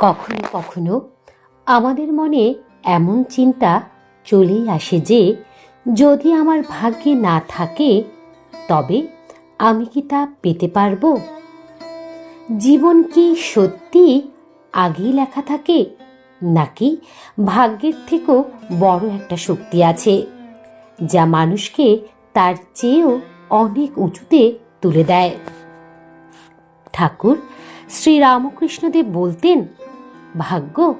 কখনো কখনো আমাদের মনে এমন চিন্তা চলেই আসে যে, যদি আমার ভাগ্যে না থাকে, তবে আমি কি তা পেতে পারব? জীবন কি সত্যি আগেই লেখা থাকে, নাকি ভাগ্যের থেকেও বড় একটা শক্তি আছে, যা মানুষকে তার চেয়েও অনেক উঁচুতে তুলে দেয়? ঠাকুর শ্রী রামকৃষ্ণদেব বলতেন ভাগ্য?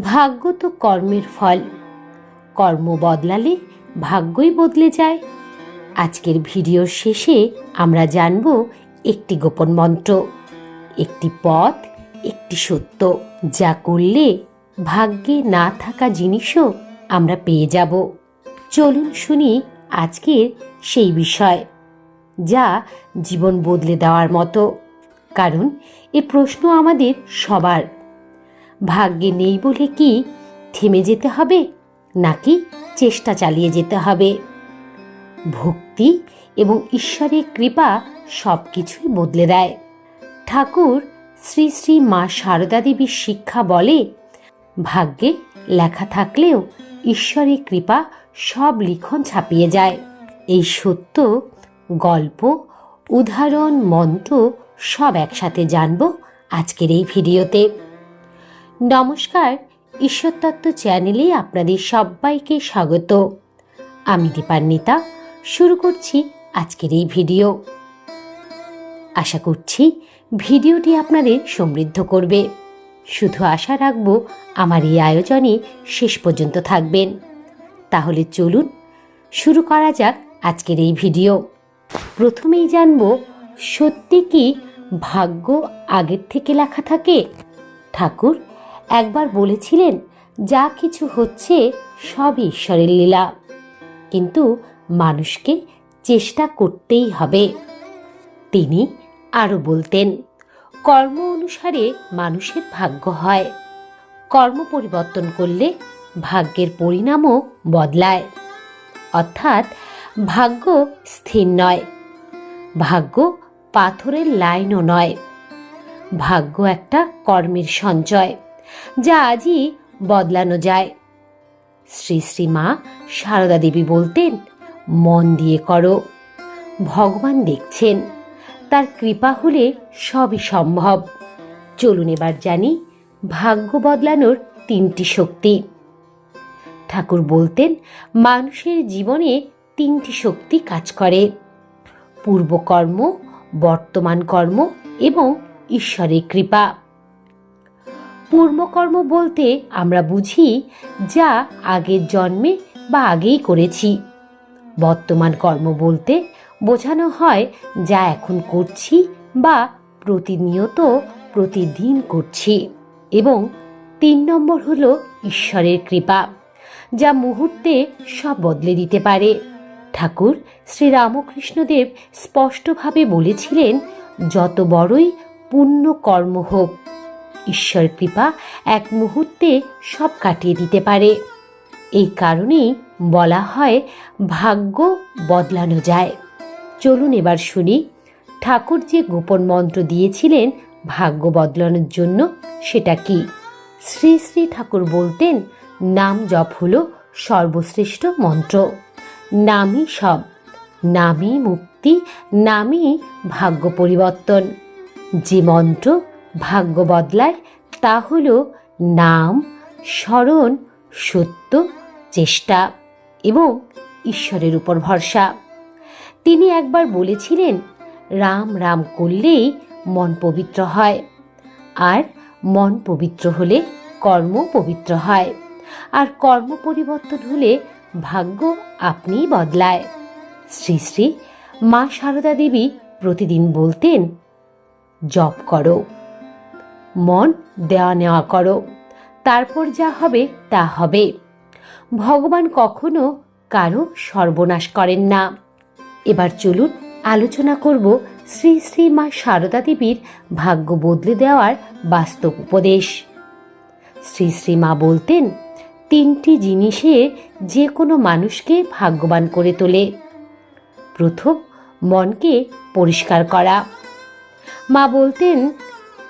ভাগ্য তো কর্মের ফল। কর্ম বদলালে ভাগ্যই বদলে যায়। আজকের ভিডিওর শেষে আমরা জানব একটি গোপন মন্ত্র, একটি পথ, একটি সত্য, যা করলে ভাগ্যে না থাকা জিনিসও আমরা পেয়ে যাব। চলুন শুনি আজকের সেই বিষয়, যা জীবন বদলে দেওয়ার মতো। কারণ এ প্রশ্ন আমাদের সবার। ভাগ্যে নেই বলে কি থেমে যেতে হবে নাকি চেষ্টা চালিয়ে যেতে হবে? ভক্তি এবং ঈশ্বরের কৃপা সব কিছুই বদলে দেয়। ঠাকুর শ্রী শ্রী মা সারদা দেবীর শিক্ষা বলে, ভাগ্যে লেখা থাকলেও ঈশ্বরের কৃপা সব লিখন ছাপিয়ে যায়। এই সত্য, গল্প, উদাহরণ, মন্ত্র সব একসাথে জানব আজকের এই ভিডিওতে। নমস্কার, ঈশ্বরতত্ত্ব চ্যানেলে আপনাদের সবাইকে স্বাগত। আমি দীপান্বিতা, শুরু করছি আজকের এই ভিডিও। আশা করছি ভিডিওটি আপনাদের সমৃদ্ধ করবে। শুধু আশা রাখব আমার এই আয়োজনে শেষ পর্যন্ত থাকবেন। তাহলে চলুন শুরু করা যাক আজকের এই ভিডিও। প্রথমেই জানব, সত্যি কি ভাগ্য আগের থেকে লেখা থাকে? ঠাকুর একবার বলেছিলেন, যা কিছু হচ্ছে সব ঈশ্বরের লীলা। কিন্তু মানুষকে চেষ্টা করতেই হবে। তিনি আরও বলতেন, কর্ম অনুসারে মানুষের ভাগ্য হয়। কর্ম পরিবর্তন করলে ভাগ্যের পরিণামও বদলায়। অর্থাৎ ভাগ্য স্থির নয়, ভাগ্য পাথরের লাইনও নয়। ভাগ্য একটা কর্মের সঞ্চয়। যা আজই বদলানো যায়। শ্রী শ্রী মা সারদা দেবী বলতেন, মন দিয়ে করো। ভগবান দেখছেন, তার কৃপা হলে সবই সম্ভব। চলুন এবার জানি ভাগ্য বদলানোর তিনটি শক্তি। ঠাকুর বলতেন, মানুষের জীবনে তিনটি শক্তি কাজ করে। পূর্বকর্ম, বর্তমান কর্ম এবং ঈশ্বরের কৃপা। পূর্বকর্ম বলতে আমরা বুঝি যা আগের জন্মে বা আগেই করেছি। বর্তমান কর্ম বলতে বোঝানো হয় যা এখন করছি বা প্রতিনিয়ত প্রতিদিন করছি এবং তিন নম্বর হল ঈশ্বরের কৃপা, যা মুহূর্তে সব বদলে দিতে পারে। ঠাকুর শ্রী রামকৃষ্ণদেব স্পষ্টভাবে বলেছিলেন, যত বড়ই পুণ্য কর্ম হোক ঈশ্বর কৃপা এক মুহূর্তে সব কাটিয়ে দিতে পারে। এই কারণেই বলা হয় ভাগ্য বদলানো যায়। চলুন এবার শুনি, ঠাকুর যে গোপন মন্ত্র দিয়েছিলেন ভাগ্য বদলানোর জন্য সেটা কি? শ্রী শ্রী ঠাকুর বলতেন, নাম জপ হল সর্বশ্রেষ্ঠ মন্ত্র। নামই সব, নামই মুক্তি, নামই ভাগ্য পরিবর্তন। যে মন্ত্র ভাগ্য বদলায়, তা হল নাম, স্মরণ, সত্য, চেষ্টা এবং ঈশ্বরের উপর ভরসা। তিনি একবার বলেছিলেন, রাম রাম করলেই মন পবিত্র হয়। আর মন পবিত্র হলে কর্ম পবিত্র হয়। আর কর্ম পরিবর্তন হলে ভাগ্য আপনিই বদলায়। শ্রী শ্রী মা সারদা দেবী প্রতিদিন বলতেন, জপ করো। মন দেওয়া নেওয়া করো। তারপর যা হবে তা হবে। ভগবান কখনো কারও সর্বনাশ করেন না। এবার চলুন আলোচনা করব শ্রী শ্রী মা সারদা দেবীর ভাগ্য বদলে দেওয়ার বাস্তব উপদেশ। শ্রী শ্রী মা বলতেন, তিনটি জিনিসে যে কোনো মানুষকে ভাগ্যবান করে তোলে। প্রথম, মনকে পরিষ্কার করা। মা বলতেন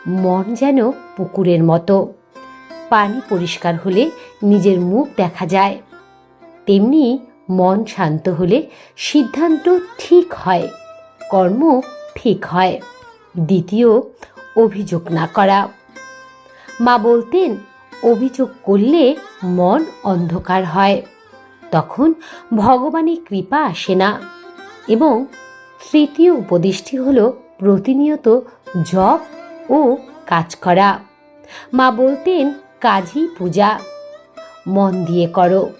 মন যেন পুকুরের মতো। পানি পরিষ্কার হলে নিজের মুখ দেখা যায়। তেমনি মন শান্ত হলে সিদ্ধান্ত ঠিক হয়, কর্ম ঠিক হয়। দ্বিতীয়, অভিযোগ না করা। মা বলতেন, অভিযোগ করলে মন অন্ধকার হয়। তখন ভগবানের কৃপা আসে না। এবং তৃতীয় উপদেশটি হল প্রতিনিয়ত জপ ও কাজ করা। মা বলতেন, কাজই পূজা। মন দিয়ে করো,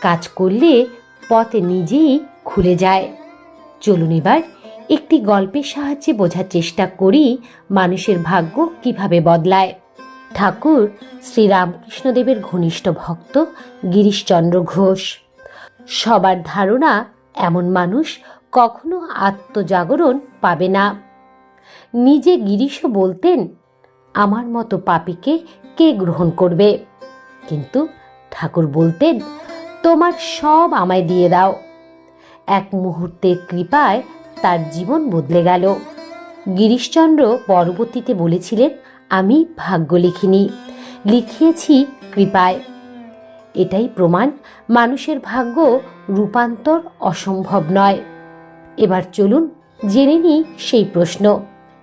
কাজ করলে পথ নিজেই খুলে যায়। চলুন এবার একটি গল্পের সাহায্যে বোঝার চেষ্টা করি মানুষের ভাগ্য কীভাবে বদলায়। ঠাকুর শ্রীরামকৃষ্ণদেবের ঘনিষ্ঠ ভক্ত গিরিশচন্দ্র ঘোষ। সবার ধারণা, এমন মানুষ কখনো আত্মজাগরণ পাবে না। নিজে গিরিশও বলতেন, আমার মতো পাপিকে কে গ্রহণ করবে? কিন্তু ঠাকুর বলতেন, তোমার সব আমায় দিয়ে দাও। এক মুহূর্তের কৃপায় তার জীবন বদলে গেল। গিরিশচন্দ্র পরবর্তীতে বলেছিলেন, আমি ভাগ্য লিখিনি, লিখিয়েছি কৃপায়। এটাই প্রমাণ মানুষের ভাগ্য রূপান্তর অসম্ভব নয়। এবার চলুন জেনে নিই সেই প্রশ্ন।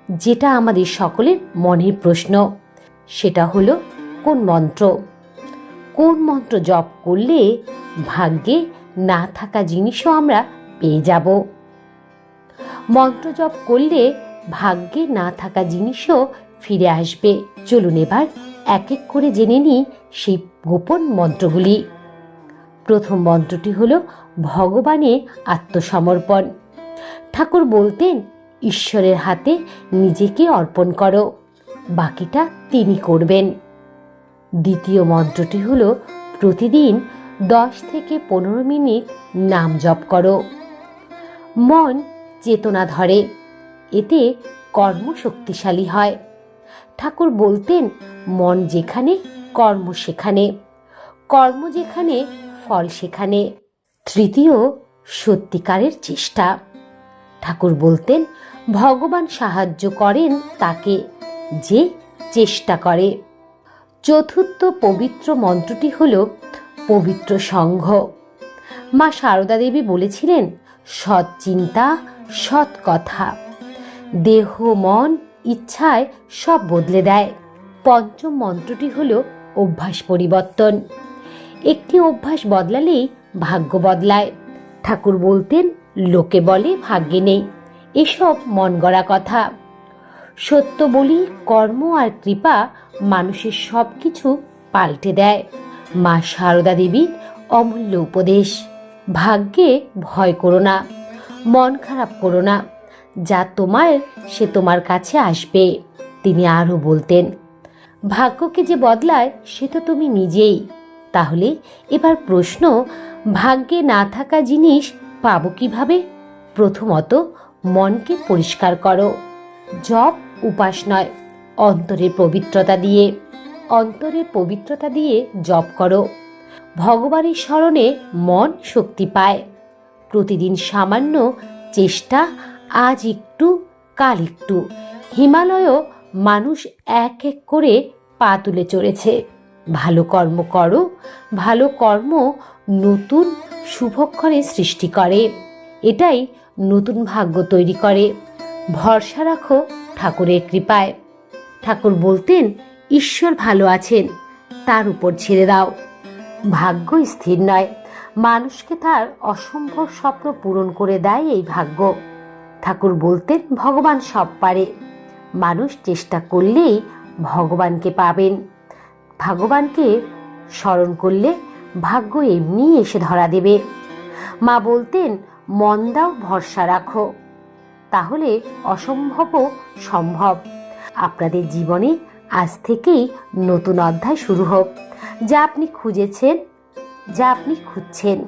যেটা আমাদের সকলের মনের প্রশ্ন। সেটা হলো, কোন মন্ত্র? কোন মন্ত্র জপ করলে ভাগ্যে না থাকা জিনিসও আমরা পেয়ে যাব? মন্ত্র জপ করলে ভাগ্যে না থাকা জিনিসও ফিরে আসবে। চলুন এবার এক এক করে জেনে নিই সেই গোপন মন্ত্রগুলি। প্রথম মন্ত্রটি হল ভগবানে আত্মসমর্পণ। ঠাকুর বলতেন ঈশ্বরের হাতে নিজেকে অর্পণ করো। বাকিটা তিনি করবেন। দ্বিতীয় মন্ত্রটি হল, প্রতিদিন দশ থেকে পনেরো মিনিট নাম জপ করো। মন চেতনা ধরে, এতে কর্ম শক্তিশালী হয়। ঠাকুর বলতেন, মন যেখানে, কর্ম সেখানে। কর্ম যেখানে, ফল সেখানে। তৃতীয়, সত্যিকারের চেষ্টা। ঠাকুর বলতেন ভগবান সাহায্য করেন তাকে যে চেষ্টা করে। চতুর্থ পবিত্র মন্ত্রটি হল পবিত্র সংঘ। মা সারদা দেবী বলেছিলেন, সৎ চিন্তা, সৎ কথা। দেহ, মন, ইচ্ছায় সব বদলে দেয়। পঞ্চম মন্ত্রটি হল অভ্যাস পরিবর্তন। একটি অভ্যাস বদলালেই ভাগ্য বদলায়। ঠাকুর বলতেন, লোকে বলে ভাগ্যে নেই। এসব মন গড়া কথা। সত্য বলি, কর্ম আর কৃপা মানুষের সব কিছু পাল্টে দেয়। মা সারদা দেবীর অমূল্য উপদেশ। ভাগ্যে ভয় করো না, মন খারাপ করো না, যা তোমার, সে তোমার কাছে আসবে, তিনি আরও বলতেন। ভাগ্যকে যে বদলায়, সে তো তুমি নিজেই। তাহলে এবার প্রশ্ন, ভাগ্যে না থাকা জিনিস পাবো কীভাবে? প্রথমত মনকে পরিষ্কার করো। জপ উপাস নয়, অন্তরের পবিত্রতা দিয়ে। অন্তরের পবিত্রতা দিয়ে জপ করো। ভগবানের স্মরণে মন শক্তি পায়। প্রতিদিন সামান্য চেষ্টা, আজ একটু, কাল একটু। হিমালয়ও মানুষ এক এক করে পা তুলে চড়েছে। ভালো কর্ম করো, ভালো কর্ম নতুন শুভক্ষণের সৃষ্টি করে। এটাই নতুন ভাগ্য তৈরি করে। ভরসা রাখো ঠাকুরের কৃপায়। ঠাকুর বলতেন, ঈশ্বর ভালো আছেন, তার উপর ছেড়ে দাও। ভাগ্য স্থির নয়, মানুষকে তার অসম্ভব স্বপ্ন পূরণ করে দেয় এই ভাগ্য। ঠাকুর বলতেন, ভগবান সব পারে। মানুষ চেষ্টা করলেই ভগবানকে পাবেন। ভগবানকে স্মরণ করলে ভাগ্য এমনি এসে ধরা দেবে। মা বলতেন মন দাও ভরসা রাখো। তাহলে অসম্ভবও সম্ভব। আপনাদের জীবনে আজ থেকেই নতুন অধ্যায় শুরু হোক। যা আপনি খুঁজেছেন, যা আপনি খুঁজছেন,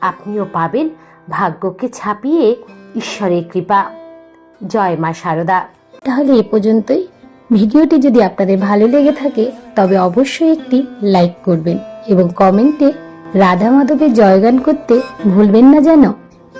আপনিও পাবেন ভাগ্যকে ছাপিয়ে ঈশ্বরের কৃপা। জয় মা শারদা তাহলে এ পর্যন্তই। ভিডিওটি যদি আপনাদের ভালো লেগে থাকে, তবে অবশ্যই একটি লাইক করবেন এবং কমেন্টে রাধা মাধবের জয়গান করতে ভুলবেন না যেন।